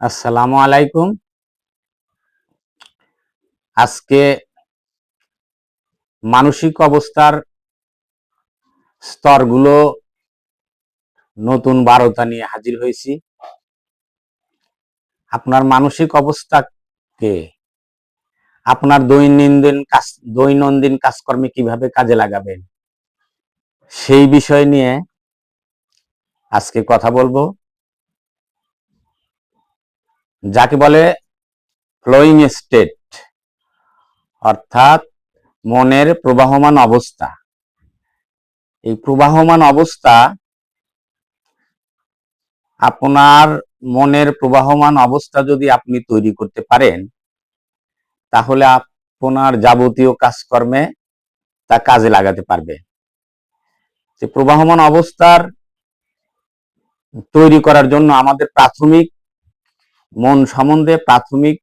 আসসালামু আলাইকুম। আজকে মানসিক অবস্থার স্তরগুলো নতুন বারতা নিয়ে হাজির হয়েছি। আপনার মানসিক অবস্থাকে, আপনার দৈনন্দিন কাজ, দৈনন্দিন কাজকর্মে কীভাবে কাজে লাগাবেন, সেই বিষয় নিয়ে আজকে কথা বলব। যাকে বলে ফ্লোয়িং স্টেট, অর্থাৎ মনের প্রবাহমান অবস্থা। এই প্রবাহমান অবস্থা আপনার মনের প্রবাহমান অবস্থা যদি আপনি তৈরি করতে পারেন, তাহলে আপনার যাবতীয় কাজকর্মে তা কাজে লাগাতে পারবে। প্রবাহমান অবস্থার তৈরি করার জন্য আমাদের প্রাথমিক মন সম্বন্ধে প্রাথমিক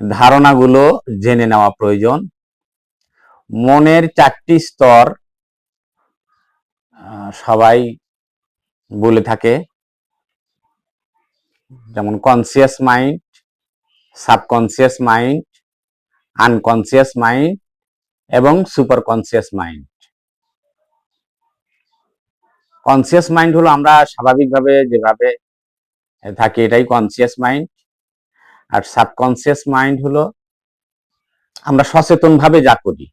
ধারণাগুলো জেনে নেওয়া প্রয়োজন। মনের চারটি স্তর সবাই বলে থাকে। যেমন conscious mind subconscious mind unconscious mind এবং super conscious mind conscious mind হলো আমরা স্বাভাবিকভাবে যেভাবে থাকি এটাই কনসিয়াস মাইন্ড আর সাবকনসিয়াস মাইন্ড হলো আমরা সচেতন ভাবে যা করি।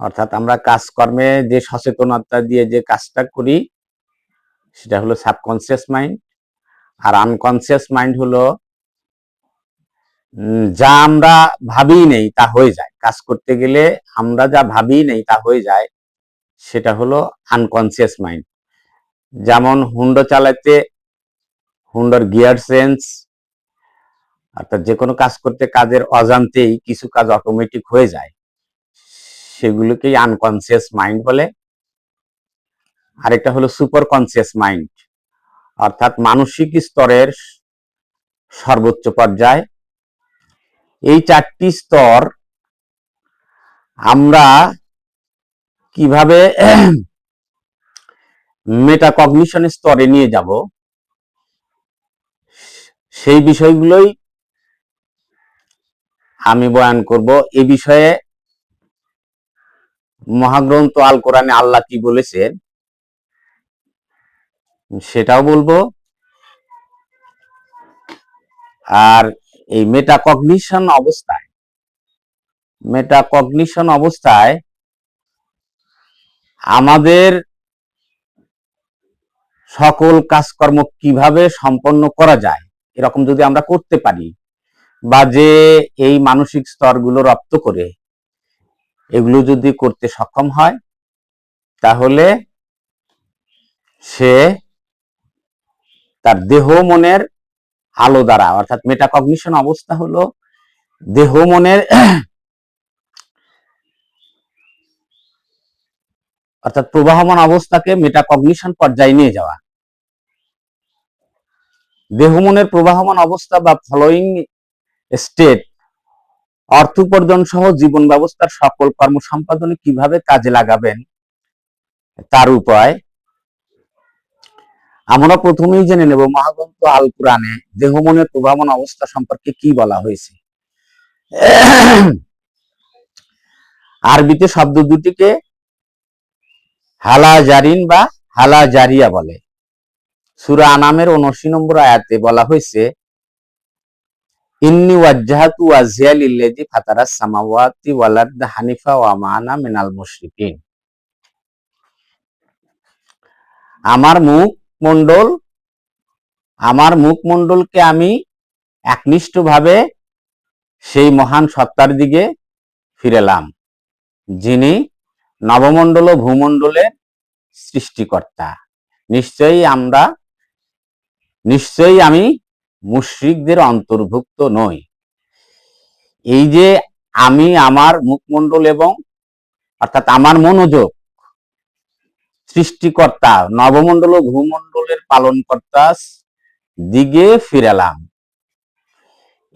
অর্থাৎ আমরা কাজকর্মে যে সচেতনতা দিয়ে যে কাজটা করি, সেটা হলো সাবকনসিয়াস মাইন্ড আর আনকনসিয়াস মাইন্ড হলো যা আমরা ভাবি নেই তা হয়ে যায়। কাজ করতে গেলে আমরা যা ভাবি নেই তা হয়ে যায়, সেটা হলো আনকনসিয়াস মাইন্ড যেমন হুন্ডো চালাতে হুন্ডোর গিয়ার সেন্স অর্থাৎ যে কোনো কাজ করতে কাজের অজান্তেই কিছু কাজ অটোমেটিক হয়ে যায়, সেগুলোকেই আনকনসিয়াস মাইন্ড বলে। আরেকটা হলো সুপার কনসিয়াস মাইন্ড অর্থাৎ মানসিক স্তরের সর্বোচ্চ পর্যায়। এই চারটি স্তর আমরা কীভাবে মেটাকগনিশন স্তরে নিয়ে যাব সেই বিষয়গুলোই আমি বয়ান করব। এ বিষয়ে মহাগ্রন্থ আল কোরআনে আল্লাহ কি বলেছেন সেটাও বলব। আর এই মেটাকগনিশন অবস্থায় মেটাকগনিশন অবস্থায় আমাদের সকল কাজকর্ম কীভাবে সম্পন্ন করা যায় এরকম যদি আমরা করতে পারি বা যে এই মানসিক স্তরগুলো রপ্ত করে এগুলো যদি করতে সক্ষম হয়, তাহলে সে তার দেহ মনের আলো দ্বারা, অর্থাৎ মেটাকগনিশন অবস্থা হলো দেহ মনের অর্থাৎ প্রবাহমান অবস্থাকে মেটাকগনিশন পর্যায়ে নিয়ে যাওয়া। দেহ মনের প্রবাহমান অবস্থা বা ফলোয়িং স্টেট অর্থ উপার্জন সহ জীবন ব্যবস্থার সকল কর্ম সম্পাদনে কীভাবে কাজে লাগাবেন? তার উপায়, আমরা প্রথমেই জেনে নেব মহাগ্রন্থ আল কোরআনে দেহ মনের প্রবাহমান অবস্থা সম্পর্কে কি বলা হয়েছে। আরবিতে শব্দ দুটিকে হালা জারিন বা হালা জারিয়া বলে। সুরা আনামের উনআশি নম্বর আয়াতে বলা হয়েছে, ইন্নি ওয়াজ্জাহাতু ওয়াজহিয়া লিল্লাযী ফাতারাস সামাওয়াতি ওয়াল আরদা হানিফা ওয়া মা আনা মিনাল মুশরিকিন। আমার মুখ মণ্ডল আমার মুখমণ্ডলকে আমি একনিষ্ঠভাবে সেই মহান সত্তার দিকে ফিরেলাম, যিনি নবমণ্ডল ও ভূমণ্ডলের সৃষ্টিকর্তা। নিশ্চয়ই আমরা নিশ্চয়ই আমি মুশ্রিকদের অন্তর্ভুক্ত নই। এই যে আমি আমার মুখমণ্ডল এবং অর্থাৎ আমার মনোযোগ সৃষ্টিকর্তা, নবমণ্ডল ও ভূমণ্ডলের পালনকর্তা দিকে ফিরালাম।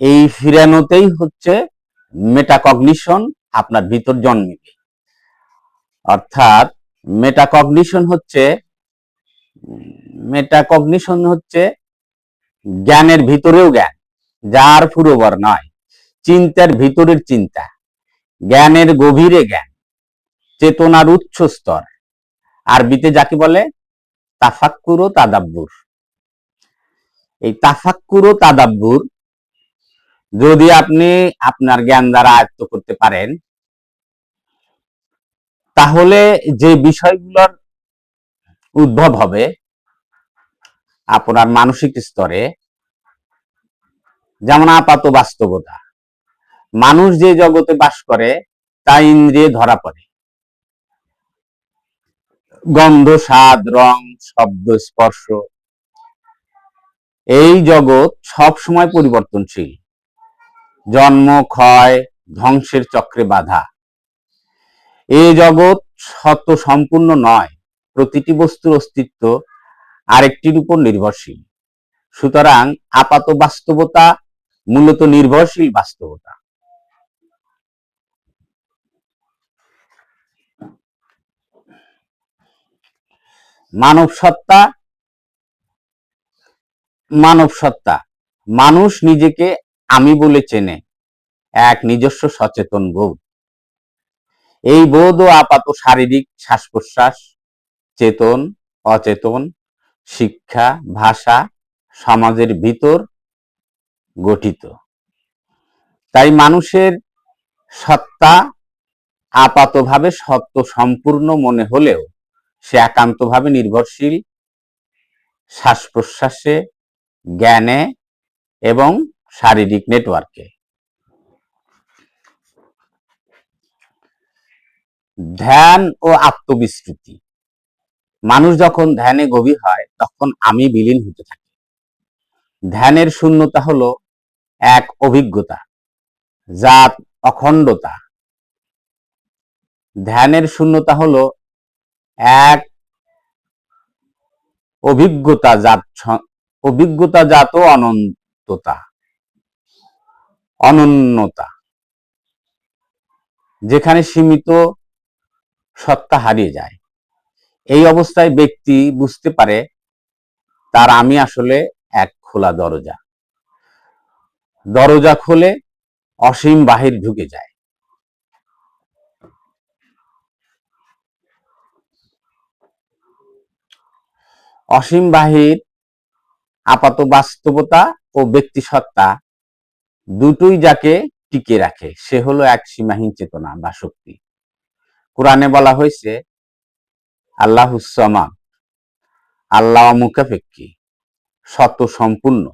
এই ফিরানোতেই হচ্ছে মেটাকগনিশন আপনার ভিতর জন্মিবে। অর্থাৎ মেটাকগনিশন হচ্ছে মেটাকগনিশন হচ্ছে জ্ঞানের ভিতরেও জ্ঞান, যার পুরোবর নয়, চিন্তার ভিতরের চিন্তা। জ্ঞানের গভীরে জ্ঞান, চেতনার উচ্চ স্তর। আরবিতে যাকে বলে? তাফাক্কুর ও তাদাব্বুর। এই তাফাক্কুর ও তাদাব্বুর, যদি আপনি আপনার জ্ঞান দ্বারা আয়ত্ত করতে পারেন, তাহলে যে বিষয়গুলোর উদ্ভব হবে আপনার মানসিক স্তরে। যেমন আপাত বাস্তবতা। মানুষ যে জগতে বাস করে, তা ইন্দ্রিয়ে ধরা পড়ে। গন্ধ, স্বাদ, রং, শব্দ, স্পর্শ, এই জগৎ সব সময় পরিবর্তনশীল। জন্ম, ক্ষয়, ধ্বংসের চক্রে বাধা। এই জগৎ সত্য সম্পূর্ণ নয়। প্রতিটি বস্তুর অস্তিত্ব আরেকটির উপর নির্ভরশীল। সুতরাং আপাত বাস্তবতা মূলত নির্ভরশীল বাস্তবতা। মানব সত্তা মানব সত্তা। মানুষ নিজেকে আমি বলে চেনে, এক নিজস্ব সচেতন বোধ। এই বোধ ও আপাত শারীরিক শ্বাস প্রশ্বাস চেতন, অচেতন, শিক্ষা, ভাষা, সমাজের ভিতর গঠিত। তাই মানুষের সত্তা আপাতভাবে সত্য সম্পূর্ণ মনে হলেও সে একান্তভাবে নির্ভরশীল শ্বাস প্রশ্বাসে জ্ঞানে এবং শারীরিক নেটওয়ার্কে। ধ্যান ও আত্মবিস্মৃতি মানুষ যখন ধ্যানে গভীর হয়, তখন আমি বিলীন হতে থাকি। ধ্যানের শূন্যতা হলো এক অভিজ্ঞতা জাত অখণ্ডতা। ধ্যানের শূন্যতা হলো এক অভিজ্ঞতা জাত অভিজ্ঞতা জাত অনন্ততা, অনন্যতা, যেখানে সীমিত সত্তা হারিয়ে যায়। এই অবস্থায় ব্যক্তি বুঝতে পারে, তার আমি আসলে এক খোলা দরজা। দরজা খোলে অসীম বাহির ঢুকে যায়। অসীম বাহির, আপাত বাস্তবতা ও ব্যক্তি সত্তা দুটোই যাকে টিকে রাখে, সে হলো এক সীমাহীন চেতনা বা শক্তি। কোরআনে বলা হয়েছে আল্লাহ হুসামা আল্লাহ মুখাপেক্ষী শত সম্পূর্ণ।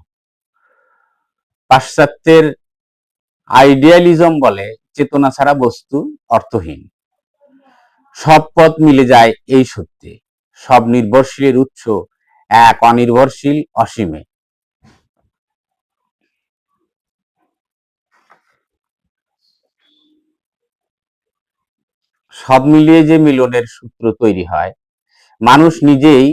পাশ্চাত্যের আইডিয়ালিজম বলে চেতনা ছাড়া বস্তু অর্থহীন। সব পথ মিলে যায় এই সত্যি। সব নির্ভরশীলের উৎস এক অনির্ভরশীল অসীমে। সব মিলিয়ে যে মিলনের সূত্র তৈরি হয়, মানুষ নিজেই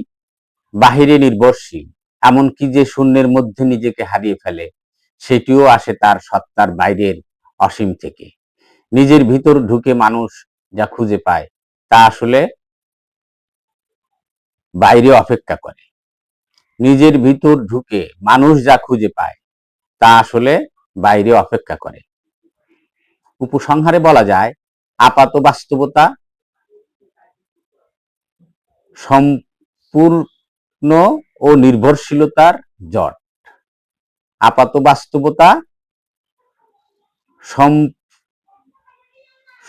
বাহিরে নির্ভরশীল, এমনকি যে শূন্যের মধ্যে নিজেকে হারিয়ে ফেলে, সেটিও আসে তার সত্তার বাইরের অসীম থেকে। নিজের ভিতর ঢুকে মানুষ যা খুঁজে পায়, তা আসলে বাইরে অপেক্ষা করে। নিজের ভিতর ঢুকে মানুষ যা খুঁজে পায়, তা আসলে বাইরে অপেক্ষা করে। উপসংহারে বলা যায় আপাত বাস্তবতা সম্পূর্ণ ও নির্ভরশীলতার জট। আপাত বাস্তবতা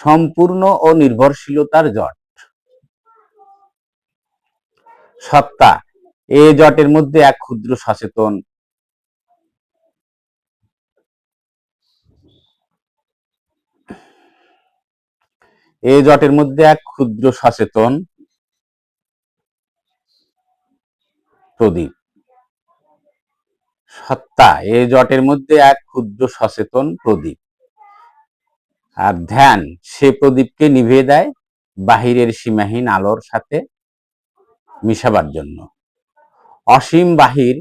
সম্পূর্ণ ও নির্ভরশীলতার জট। সত্তা, এ জটের মধ্যে এক ক্ষুদ্র সচেতন এ জটের মধ্যে এক ক্ষুদ্র সচেতন প্রদীপ। সত্তা এ জটের মধ্যে এক ক্ষুদ্র সচেতন প্রদীপ। আর ধ্যান, সে প্রদীপকে নিভিয়ে দেয় বাহিরের সীমাহীন আলোর সাথে মিশাবার জন্য। অসীম বাহির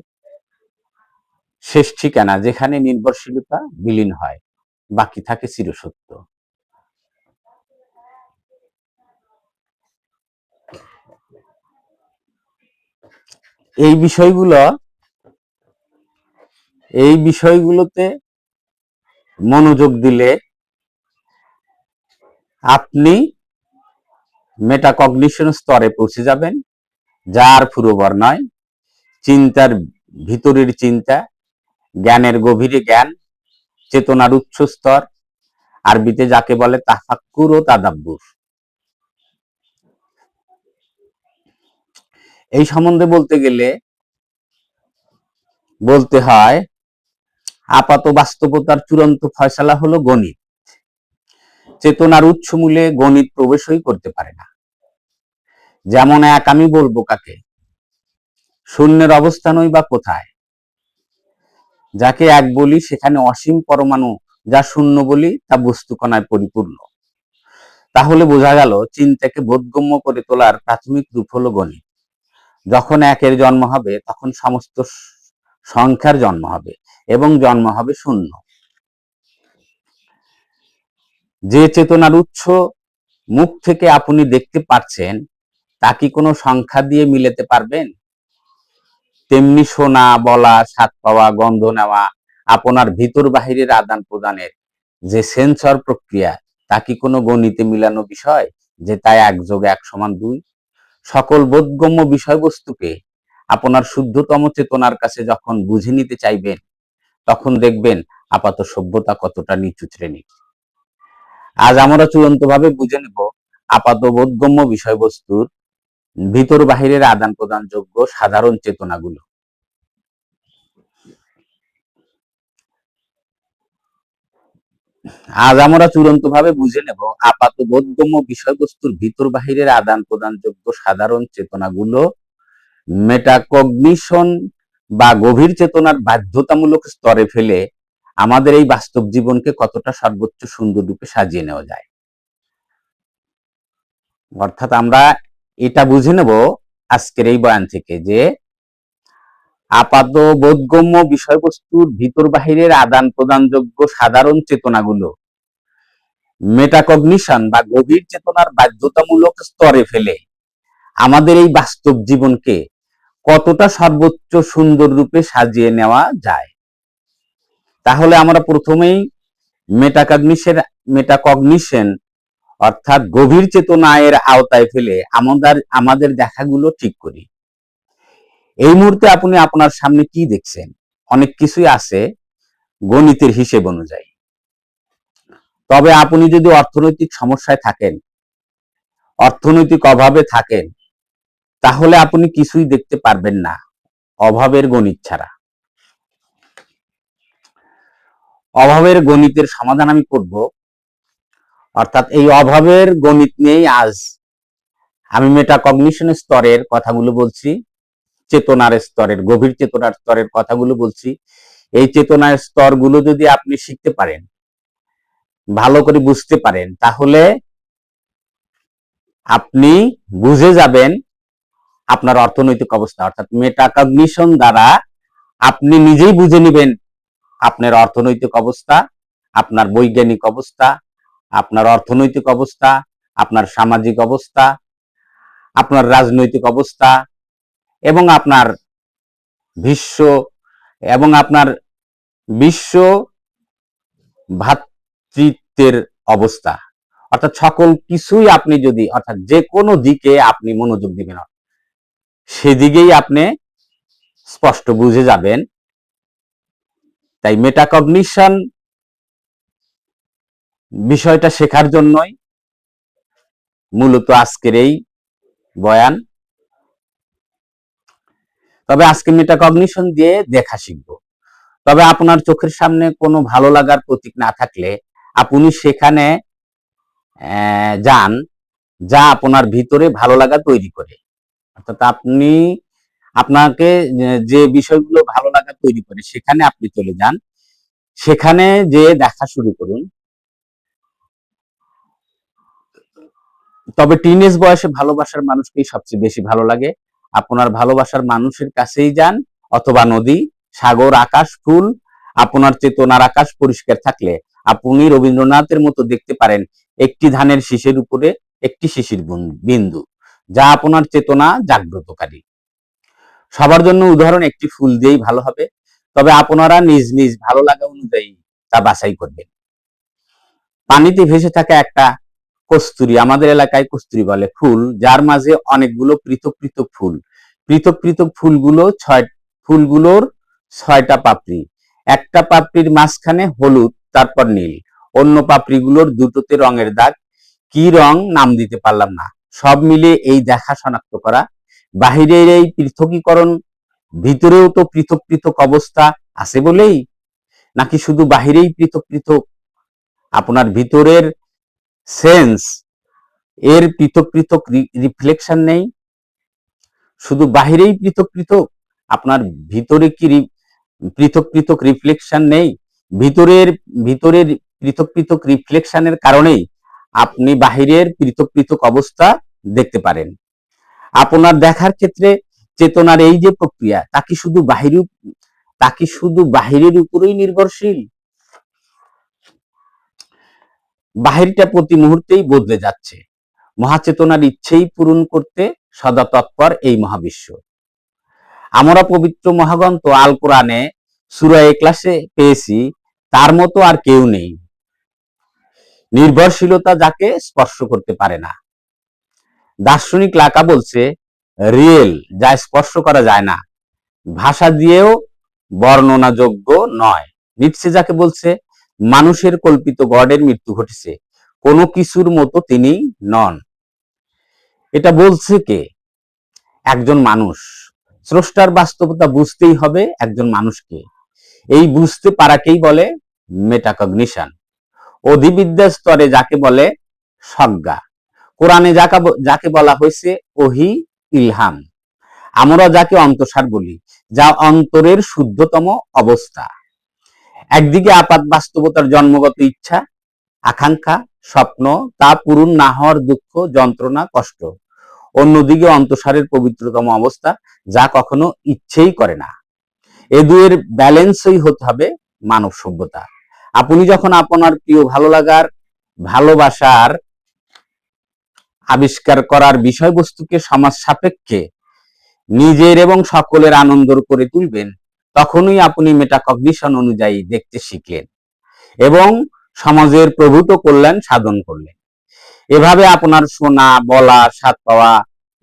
শেষ ঠিকানা যেখানে নির্ভরশীলতা বিলীন হয়, বাকি থাকে চিরসত্য। এই বিষয়গুলো, এই বিষয়গুলোতে মনোযোগ দিলে আপনি মেটাকগনিশন স্তরে পৌঁছে যাবেন, যার ফুরোবর নয়, চিন্তার ভিতরের চিন্তা, জ্ঞানের গভীরে জ্ঞান, চেতনার উচ্চ স্তর, আরবিতে যাকে বলে তাফাক্কুর ও তাদাব্বুর। এই সম্বন্ধে বলতে গেলে বলতে হয়, আপাত বাস্তবতার চূড়ান্ত ফয়সালা হলো গণিত। চেতনার উচ্চ মূলে গণিত প্রবেশই করতে পারে না। যেমন এক আমি বলব কাকে? শূন্যের অবস্থানই বা কোথায়? যাকে এক বলি সেখানে অসীম পরমাণু যা শূন্য বলি তা বস্তুকণায় পরিপূর্ণ। তাহলে বোঝা গেল, চিন্তাকে বোধগম্য করে তোলার প্রাথমিক রূপ হলো গণিত। যখন একের জন্ম হবে, তখন সমস্ত সংখ্যার জন্ম হবে এবং জন্ম হবে শূন্য। যে চেতনার উৎস মুখ থেকে আপনি দেখতে পাচ্ছেন তা কি কোনো সংখ্যা দিয়ে মিলেতে পারবেন? তেমনি শোনা, বলা, স্বাদ পাওয়া, গন্ধ নেওয়া, আপনার ভিতর বাহিরের আদান প্রদানের যে সেন্সর প্রক্রিয়া, তা কি কোনো গণিতে মিলানো বিষয়? যে তাই এক যোগ এক সমান দুই? সকল বোধগম্য বিষয়বস্তুকে আপনার শুদ্ধতম চেতনার কাছে যখন বুঝে নিতে চাইবেন, তখন দেখবেন আপাত সভ্যতা কতটা নিচু শ্রেণির। আজ আমরা চূড়ান্তভাবে বুঝে নেব আপাত বোধগম্য বিষয়বস্তুর ভিতর বাহিরের আদান প্রদান যোগ্য সাধারণ চেতনাগুলো। আজ আমরা চূড়ান্ত ভাবে বুঝে নেব আপাত বোধগম্য বিষয়বস্তুর ভিতর বাহিরের আদান প্রদান যোগ্য সাধারণ চেতনাগুলো মেটাকগনিশন বা গভীর চেতনার বাধ্যতামূলক স্তরে ফেলে আমাদের এই বাস্তব জীবনকে কতটা সর্বোচ্চ সুন্দর রূপে সাজিয়ে নেওয়া যায়। অর্থাৎ আমরা এটা বুঝে নেব আজকের এই বয়ান থেকে যে আপাত বোধগম্য বিষয়বস্তুর ভিতর বাহিরের আদান প্রদানযোগ্য সাধারণ চেতনাগুলো। মেটাকগনিশন বা গভীর চেতনার বাধ্যতামূলক স্তরে ফেলে। আমাদের এই বাস্তব জীবনকে কতটা সর্বোচ্চ সুন্দর রূপে সাজিয়ে নেওয়া যায়? তাহলে আমরা প্রথমেই মেটাকগনিশন মেটাকগনিশন অর্থাৎ গভীর চেতনায়ের আওতায় ফেলে আমাদের আমাদের দেখাগুলো ঠিক করি। এই মুহূর্তে আপনি আপনার সামনে কি দেখছেন? অনেক কিছুই আছে গণিতের হিসেব অনুযায়ী। তবে আপনি যদি অর্থনৈতিক সমস্যায় থাকেন, অর্থনৈতিক অভাবে থাকেন, তাহলে আপনি কিছুই দেখতে পারবেন না, অভাবের গণিত ছাড়া। অভাবের গণিতের সমাধান আমি করব, অর্থাৎ এই অভাবের গণিত নিয়েই আজ আমি মেটাকগনিশন স্তরের কথাগুলো বলছি। চেতনার স্তরের, গভীর চেতনার স্তরের কথাগুলো বলছি। এই চেতনার স্তরগুলো যদি আপনি শিখতে পারেন, ভালো করে বুঝতে পারেন, তাহলে আপনি বুঝে যাবেন আপনার অর্থনৈতিক অবস্থা, অর্থাৎ মেটাকগনিশন দ্বারা আপনি নিজেই বুঝে নেবেন আপনার অর্থনৈতিক অবস্থা, আপনার বৈজ্ঞানিক অবস্থা, আপনার অর্থনৈতিক অবস্থা, আপনার সামাজিক অবস্থা, আপনার রাজনৈতিক অবস্থা এবং আপনার বিশ্ব এবং আপনার বিশ্ব ভাতৃত্বের অবস্থা। অর্থাৎ সকল কিছুই আপনি যদি, অর্থাৎ যে কোনো দিকে আপনি মনোযোগ দিবেন। সেদিকেই আপনি স্পষ্ট বুঝে যাবেন। তাই মেটাকগনিশন বিষয়টা শেখার জন্যই মূলত আজকের এই বয়ান। তবে আজকে মেটাকগনিশন দিয়ে দেখা শিখব। তবে আপনার চোখের সামনে কোনো ভালো লাগার প্রতীক না থাকলে আপনি সেখানে যান যা আপনার ভিতরে ভালো লাগা তৈরি করে। অর্থাৎ আপনি আপনাকে যে বিষয়গুলো ভালো লাগা তৈরি করে সেখানে আপনি চলে যান। সেখানে যে দেখা শুরু করুন। তবে টিনেজ বয়সে ভালোবাসার মানুষকেই সবচেয়ে বেশি ভালো লাগে। আপনার ভালোবাসার মানুষের কাছেই যান অথবা নদী, সাগর, আকাশ, ফুল, আপনার চেতনার আকাশ পরিষ্কার থাকলে আপনি রবীন্দ্রনাথের মতো দেখতে পারেন একটি ধানের শীষের উপরে একটি শিশির বিন্দু, যা আপনার চেতনা জাগ্রতকারী। সবার জন্য উদাহরণ, একটি ফুল দিয়েই ভালো হবে, তবে আপনারা নিজ নিজ ভালো লাগা অনুযায়ী তা বাছাই করবেন। পানিতে ভেসে থাকা একটা কস্তুরি, আমাদের এলাকায় কস্তুরি বলে ফুল, যার মাঝে অনেকগুলো পৃথক পৃথক ফুল। পৃথক পৃথক ফুলগুলো ছয়, ফুলগুলোর ছয়টা পাপড়ি। একটা পাপড়ির মাঝখানে হলুদ, তারপর নীল। অন্য পাপড়িগুলোর দুটোতে রঙের দাগ। কি রং নাম দিতে পারলাম না। সব মিলে এই দেখা শনাক্ত করা। বাহিরের এই পৃথকীকরণ, ভিতরেও তো পৃথক পৃথক অবস্থা আছে বলেই? নাকি শুধু বাহিরেই পৃথক পৃথক? আপনার ভিতরের সেন্স এর পৃথক পৃথক রিফ্লেকশন নেই। শুধু বাহিরেই পৃথক পৃথক, আপনার ভিতরে কি পৃথক পৃথক রিফ্লেকশন নেই? ভিতরের ভিতরের পৃথক পৃথক রিফ্লেকশনের কারণেই আপনি বাহিরের পৃথক পৃথক অবস্থা দেখতে পারেন। আপনার দেখার ক্ষেত্রে চেতনার এই যে প্রক্রিয়া, তা কি শুধু বাহির, তা কি শুধু বাহিরের উপরেই নির্ভরশীল? বাহিরটা প্রতি মুহূর্তেই বদলে যাচ্ছে। মহাচেতনার ইচ্ছেই পূরণ করতে সদা তৎপর এই মহাবিশ্ব। আমরা পবিত্র মহাগ্রন্থ আল কোরআনে সুরা ক্লাসে পেয়েছি, তার মতো আর কেউ নেই। নির্ভরশীলতা যাকে স্পর্শ করতে পারে না। দার্শনিক লাকা বলছে, রিয়েল, যা স্পর্শ করা যায় না। ভাষা দিয়েও বর্ণনাযোগ্য নয়। নিচ্ছে যাকে বলছে মানুষের কল্পিত গডের মৃত্যু ঘটেছে। কোনো কিছুর মতো তিনি নন। এটা বলছে কে? একজন মানুষ। স্রষ্টার বাস্তবতা বুঝতেই হবে একজন মানুষকে। এই বুঝতে পারাকেই বলে মেটাকগনিশন। অধিবিদ্যা স্তরে যাকে বলে সজ্ঞা। কোরআনে যাকে বলা হয়েছে ওহি ইলহাম। আমরা যাকে অন্তঃসার বলি, যা অন্তরের শুদ্ধতম অবস্থা। একদিকে আপাত বাস্তবতার জন্মগত ইচ্ছা, আকাঙ্ক্ষা, স্বপ্ন, তা পূরণ না হওয়ার দুঃখ, যন্ত্রণা, কষ্ট। অন্যদিকে অন্তঃসারের পবিত্রতম অবস্থা, যা কখনো ইচ্ছেই করে না। এ দুয়ের ব্যালেন্সই হতে হবে মানব সভ্যতা। আপনি যখন আপনার প্রিয় ভালো লাগার ভালোবাসার আবিষ্কার করার বিষয়বস্তুকে সমাজ সাপেক্ষে নিজের এবং সকলের আনন্দ করে তুলবেন তখনই আপনি মেটাকগনিশন অনুযায়ী দেখতে শিখলেন এবং সমাজের প্রভূত কল্যাণ সাধন করলেন। এভাবে আপনার শোনা, বলা, স্বাদ পাওয়া,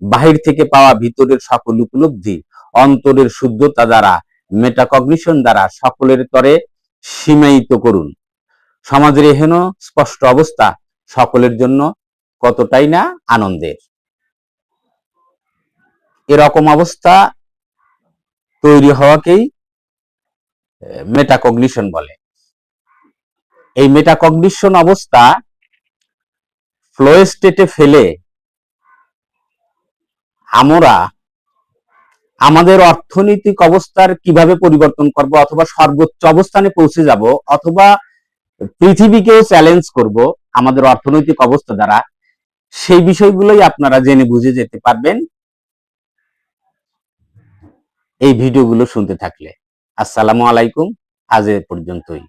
বাহির থেকে পাওয়া ভিতরের সকল উপলব্ধি, অন্তরের শুদ্ধতা দ্বারা মেটাকগনিশন দ্বারা সকলের তরে সীমায়িত করুন। সমাজের এহেন স্পষ্ট অবস্থা সকলের জন্য কতটাই না আনন্দের? এরকম অবস্থা তৈরি হওয়াকেই মেটাকগনিশন বলে। এই মেটাকগনিশন অবস্থা ফ্লো স্টেটে ফেলে আমরা আমাদের অর্থনৈতিক অবস্থার কীভাবে পরিবর্তন করব অথবা সর্বোচ্চ অবস্থানে পৌঁছে যাব অথবা পৃথিবীকেও চ্যালেঞ্জ করব আমাদের অর্থনৈতিক অবস্থা দ্বারা, সেই বিষয়গুলোই আপনারা জেনে বুঝে যেতে পারবেন এই ভিডিওগুলো শুনতে থাকলে। আসসালামু আলাইকুম আজ এ পর্যন্তই।